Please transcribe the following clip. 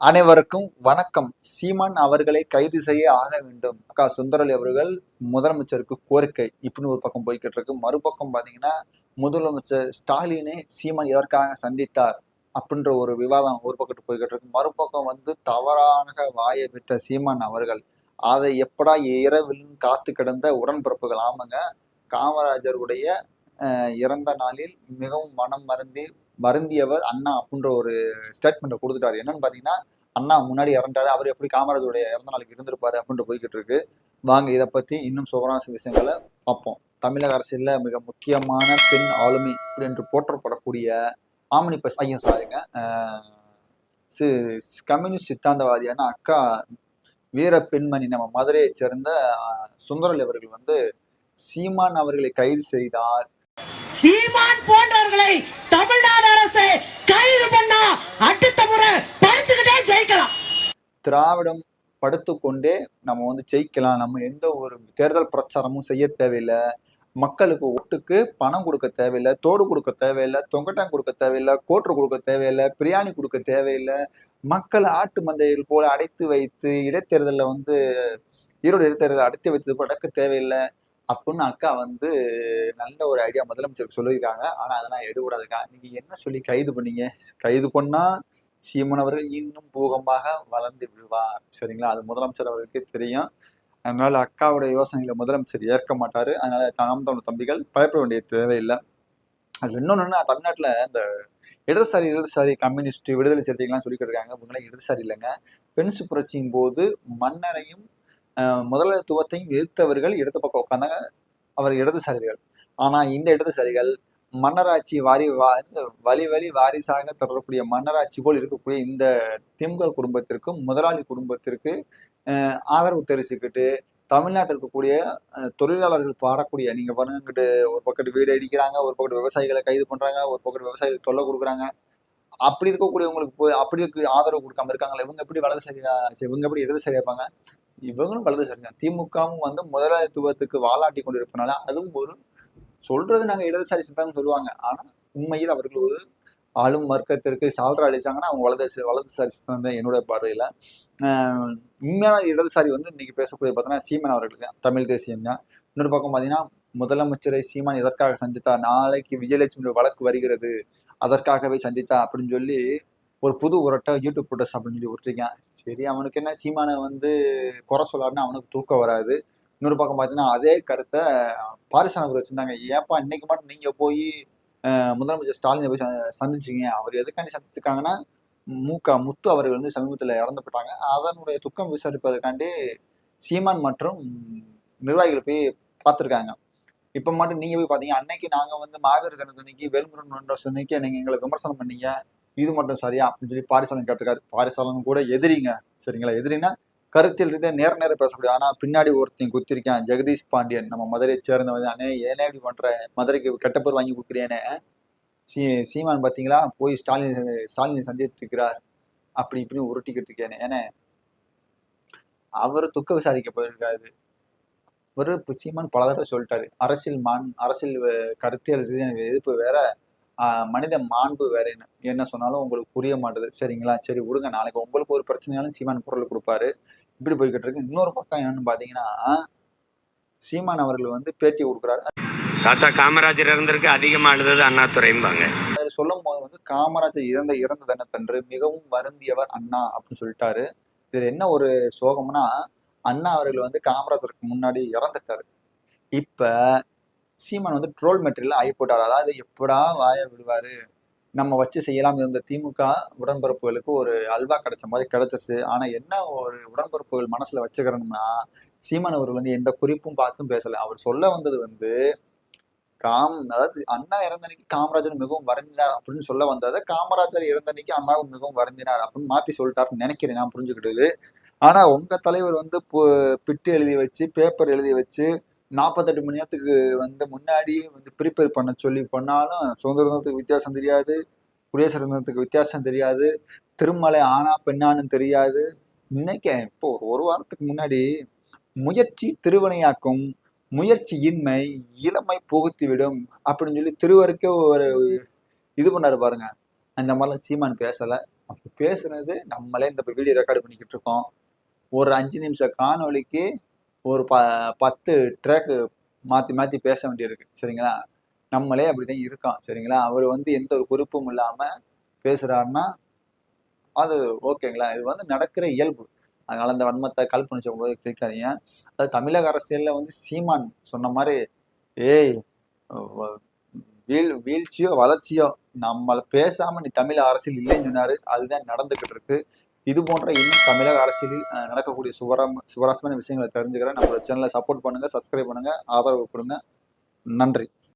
அனைவருக்கும் வணக்கம். சீமான் அவர்களை கைது செய்ய ஆக வேண்டும். அக்கா சுந்தரலி அவர்கள் முதலமைச்சருக்கு கோரிக்கை. இப்படின்னு ஒரு பக்கம் போய்கிட்டு இருக்கு. மறுபக்கம் பாத்தீங்கன்னா முதலமைச்சர் ஸ்டாலினை சீமான் எதற்காக சந்தித்தார் அப்படின்ற ஒரு விவாதம் ஒரு பக்கத்து போய்கிட்டு இருக்கு. மறுபக்கம் வந்து தவறாக வாயை விட்ட சீமான் அவர்கள் அதை எப்படா இரவில் காத்து கிடந்த உடன்பிறப்புகள்? ஆமாங்க காமராஜருடைய அஹ், இறந்த நாளில் மிகவும் மனம் மருந்தி வருந்தியவர் அண்ணா அப்படின்ற ஒரு ஸ்டேட்மெண்ட்டை கொடுத்துட்டாரு. என்னன்னு பார்த்தீங்கன்னா அண்ணா முன்னாடி இறந்தாரு அவர் எப்படி காமராஜருடைய இறந்த நாளைக்கு இருந்திருப்பாரு அப்படின்ற போய்கிட்டு இருக்கு. வாங்க இதை பற்றி இன்னும் சுவராச விஷயங்களை பார்ப்போம். தமிழக அரசியலில் மிக முக்கியமான பெண் ஆளுமை என்று போற்றப்படக்கூடிய ஆமணி பஸ் ஐயா சாரிங்க சி- கம்யூனிஸ்ட் சித்தாந்தவாதியான அக்கா வீர பெண்மணி நம்ம மதுரையை சேர்ந்த சுந்தரல் அவர்கள் வந்து சீமான் அவர்களை கைது செய்தார். சீமான் போன்றவர்களை தமிழ்நாடு அரசை கைது பண்ணா அடுத்த முறை படுத்துக்கிட்டே ஜெயிக்கலாம். திராவிடம் படுத்துக்கொண்டே நம்ம வந்து ஜெயிக்கலாம். நம்ம எந்த ஒரு தேர்தல் பிரச்சாரமும் செய்ய தேவையில்லை. மக்களுக்கு ஓட்டுக்கு பணம் கொடுக்க தேவையில்லை. தோடு கொடுக்க தேவையில்லை. தொங்கட்டம் கொடுக்க தேவையில்லை. கோட்டு கொடுக்க தேவையில்லை. பிரியாணி கொடுக்க தேவையில்லை. மக்கள் ஆட்டு மந்தைகள் போல அடைத்து வைத்து இடைத்தேர்தலில் வந்து ஈரோடு இடைத்தேர்தலை அடைத்து வைத்தது படக்க தேவையில்லை. அப்படின்னு அக்கா வந்து நல்ல ஒரு ஐடியா முதலமைச்சருக்கு சொல்லியிருக்காங்க. ஆனால் அதெல்லாம் எடுபடாதுக்கா. நீங்கள் என்ன சொல்லி கைது பண்ணீங்க? கைது பண்ணால் சீமன் அவர்கள் இன்னும் பூகமாக வளர்ந்து விடுவார். சரிங்களா? அது முதலமைச்சர் அவருக்கு தெரியும். அதனால அக்காவுடைய யோசனைகளை முதலமைச்சர் ஏற்க மாட்டார். அதனால தாம் தமிழ் தம்பிகள் பயப்பட வேண்டிய தேவையில்லை. அது இன்னொன்று தமிழ்நாட்டில் இந்த இடதுசாரி இடதுசாரி கம்யூனிஸ்ட் விடுதலை சிறுத்தைகள்லாம் சொல்லிக்கிட்டு இருக்காங்க. இவங்களாம் இடதுசாரி இல்லைங்க. பென்சு புரட்சியின் போது மன்னரையும் முதலாளித்துவத்தையும் எதிர்த்தவர்கள் இடது பக்கம் உட்காந்தாங்க அவர் இடதுசாரிகள் ஆனா இந்த இடதுசாரிகள் மன்னராட்சி வாரி வா இந்த வழி வழி வாரிசாக தொடரக்கூடிய மன்னராட்சி போல் இருக்கக்கூடிய இந்த திமுக குடும்பத்திற்கும் முதலாளி குடும்பத்திற்கு அஹ், ஆதரவு தெரிவிச்சுக்கிட்டு தமிழ்நாட்டில் இருக்கக்கூடிய தொழிலாளர்கள் பாடக்கூடிய நீங்க பாருங்கிட்டு ஒரு பக்கத்து வீடு அடிக்கிறாங்க ஒரு பக்கத்து விவசாயிகளை கைது பண்றாங்க ஒரு பக்கத்து விவசாயிகளுக்கு தொல்லை கொடுக்குறாங்க. அப்படி இருக்கக்கூடியவங்களுக்கு போய் அப்படி இருக்கு ஆதரவு கொடுக்காம இருக்காங்களா இவங்க எப்படி வலதுசாரியா இவங்க எப்படி இடதுசாரி இருப்பாங்க? இவங்களும் வலதுசாரிங்க திமுகவும் வந்து முதலாளித்துவத்துக்கு வாலாட்டி கொண்டு அதுவும் ஒரு சொல்றது நாங்க இடதுசாரி சித்தாந்தம் சொல்லுவாங்க. ஆனா உண்மையில் அவர்கள் ஒரு ஆளும் வர்க்கத்திற்கு சால்ரா அடிச்சாங்கன்னா அவங்க வலது வலதுசாரி சித்தாந்தம் தான் என்னோட பார்வையில. உண்மையான இடதுசாரி வந்து இன்னைக்கு பேசக்கூடிய பார்த்தோன்னா சீமான் அவர்கள் தான். தமிழ் தேசியம் தான். இன்னொரு பக்கம் பார்த்தீங்கன்னா முதலமைச்சரை சீமான் எதற்காக சந்தித்தார்? நாளைக்கு விஜயலட்சுமி வழக்கு வருகிறது. அதற்காகவே சந்தித்தா அப்படின்னு சொல்லி ஒரு புது உரட்டை யூடியூப் போட்டஸ் அப்படின்னு சொல்லி விட்டுருக்கேன் சரி அவனுக்கு என்ன சீமானை வந்து குறை சொல்லாருன்னு அவனுக்கு தூக்கம் வராது. இன்னொரு பக்கம் பார்த்தீங்கன்னா அதே கருத்தை பாரிசானவர் வச்சிருந்தாங்க. ஏப்பா இன்னைக்கு மட்டும் நீங்கள் போய் முதலமைச்சர் ஸ்டாலினை போய் ச- சந்திச்சீங்க. அவர் எதுக்காண்டி சந்திச்சிருக்காங்கன்னா க முத்து அவர்கள் வந்து சமீபத்தில் இறந்து போட்டாங்க அதனுடைய துக்கம் விசாரிப்பதற்காண்டி சீமான் மற்றும் நிர்வாகிகள் போய் பார்த்துருக்காங்க. இப்போ மட்டும் நீங்கள் போய் பார்த்தீங்க. அன்னைக்கு நாங்கள் வந்து மாவீர தினத்தன்னைக்கு வேல்முருகன் மன்ற அன்னைக்கு நீங்கள் எங்களை விமர்சனம் பண்ணீங்க. இது மட்டும் சரியா? அப்படின்னு சொல்லி பாரிசாலன் கேட்டிருக்காரு. பாரிசாலன் கூட எதிரிங்க. சரிங்களா? எதிரினா கருத்தில் இருந்தே நேர நேரம் பேசக்கூடிய ஆனா பின்னாடி ஒருத்தையும் குத்திருக்கேன். ஜெகதீஷ் பாண்டியன். நம்ம மதுரையை சேர்ந்தவன் அண்ணே ஏனே இப்படி பண்ற? மதுரைக்கு கெட்ட பேர் வாங்கி கொடுக்குறேனே சீ சீமான் பார்த்தீங்களா போய் ஸ்டாலின் ஸ்டாலினை சந்தித்திருக்கிறார். அப்படி இப்படி உருட்டிக்கிட்டு இருக்கேனே. ஏன்னா அவர் துக்க விசாரிக்க போயிருக்காரு. ஒரு சீமான் பல தடவை சொல்லிட்டாரு. அரசியல் மான் அரசியல் கருத்தியல் எதிர்ப்பு வேற மனித மாண்பு வேற என்ன? என்ன சொன்னாலும் உங்களுக்கு புரிய மாட்டுது. சரிங்களா? சரி விடுங்க. நாளைக்கு உங்களுக்கு ஒரு பிரச்சனையாலும் சீமான் குரல் கொடுப்பாரு. இப்படி போய்கிட்டு இருக்கு. இன்னொரு பக்கம் என்னன்னு பாத்தீங்கன்னா சீமான் அவர்கள் வந்து பேட்டி கொடுக்குறாரு. தாத்தா காமராஜர் இருந்திருக்கு அதிகமா அழுதது அண்ணாதுரைம்பாங்க அதில் சொல்லும் போது வந்து காமராஜர் இறந்த இறந்த தினத்தன்று மிகவும் வருந்தியவர் அண்ணா அப்படின்னு சொல்லிட்டாரு. இதுல என்ன ஒரு சோகம்னா அண்ணா அவர்கள் வந்து காமராஜருக்கு முன்னாடி இறந்துட்டாரு. இப்ப சீமான் வந்து ட்ரோல் மெட்டீரியல் ஆகி போட்டார். அதாவது எப்படா வாய விடுவார்? நம்ம வச்சு செய்யலாம் இருந்த திமுக உடன்பிறப்புகளுக்கு ஒரு அல்வா கிடைச்ச மாதிரி கிடைச்சிருச்சு. ஆனால் என்ன ஒரு உடன்பிறப்புகள் மனசில் வச்சுக்கிறோம்னா சீமான் அவர்கள் வந்து எந்த குறிப்பும் பார்த்தும் பேசலை. அவர் சொல்ல வந்தது வந்து காம் அதாவது அண்ணா இறந்தனைக்கு காமராஜர் மிகவும் வருந்தினார் அப்படின்னு சொல்ல வந்தது காமராஜர் இறந்த அன்னைக்கு அண்ணாவும் மிகவும் வருந்தினார் அப்படின்னு மாற்றி சொல்லிட்டாருன்னு நினைக்கிறேன் நான் புரிஞ்சுக்கிட்டது. ஆனால் உங்கள் தலைவர் வந்து பு- பிட்டு எழுதி வச்சு பேப்பர் எழுதி வச்சு நாற்பத்தெட்டு மணி நேரத்துக்கு வந்து முன்னாடி வந்து ப்ரிப்பேர் பண்ண சொல்லி பண்ணாலும் சுதந்திர தினத்துக்கு வித்தியாசம் தெரியாது குடியரசு தினத்துக்கு வித்தியாசம் தெரியாது திருமலை ஆனா பெண்ணான்னு தெரியாது. இன்னைக்கு இப்போ ஒரு வாரத்துக்கு முன்னாடி முயற்சி திருவினையாக்கும் முயற்சியின்மை இளமை புகுத்திவிடும் அப்படின்னு சொல்லி திருவருக்கே ஒரு இது பண்ணாரு பாருங்க. அந்த மாதிரிலாம் சீமான் பேசலை. அப்படி பேசுனது நம்மளே இந்த வீடியோ ரெக்கார்டு பண்ணிக்கிட்டு இருக்கோம். ஒரு அஞ்சு நிமிஷம் காணொளிக்கு ஒரு ப பத்து ட்ராக்கு மாற்றி மாற்றி பேச வேண்டியிருக்கு. சரிங்களா? நம்மளே அப்படிதான் இருக்கோம். சரிங்களா? அவர் வந்து எந்த ஒரு குறிப்பும் இல்லாமல் பேசுகிறாருன்னா அது ஓகேங்களா? இது வந்து நடக்கிற இயல்பு. அதனால் அந்த வன்மத்தை கல்பனை சொல்லும்போது கேட்காதீங்க அதாவது தமிழக அரசியலில் வந்து சீமான் சொன்ன மாதிரி ஏய் வீழ் வீழ்ச்சியோ வளர்ச்சியோ நம்மளை பேசாமல் நீ தமிழக அரசியல் இல்லைன்னு சொன்னார். அதுதான் நடந்துக்கிட்டு இருக்கு. இது போன்ற இன்னும் தமிழக அரசியலில் நடக்கக்கூடிய சுவரம் சுவராசமான விஷயங்களை தெரிஞ்சுக்கிறேன். நம்மளோட சேனலை சப்போர்ட் பண்ணுங்க சப்ஸ்கிரைப் பண்ணுங்க ஆதரவு கொடுங்க. நன்றி.